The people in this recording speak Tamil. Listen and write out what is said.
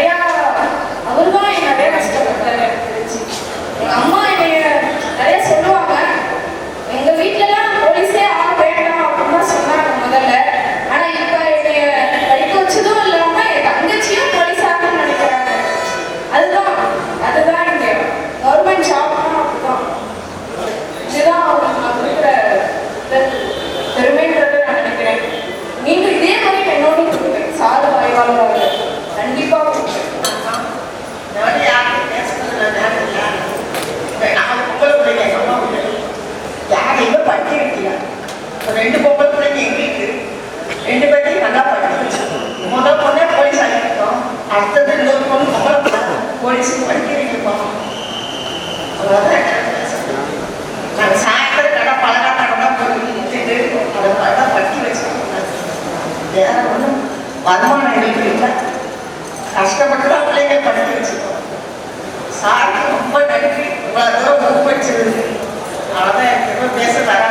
நிறையா அவர் தான் நிறைய கஷ்டப்பட்டார் எங்கள் அம்மா போலீஸுக்கு வண்டியில் போனோம் நாங்கள் சாயந்தரம் கடை பலகா கடை போயிட்டு அதை பழக பட்டி வச்சுக்கோங்க வேற ஒன்றும் வருமானம் எங்களுக்கு இல்லை. கஷ்டப்பட்டு தான் பிள்ளைங்க படிக்க வச்சுக்கோம் சாருக்கு ரொம்ப நன்றி. இவ்வளோ தூரம் மூவ் படிச்சது அவ்வளோதான் பேச தர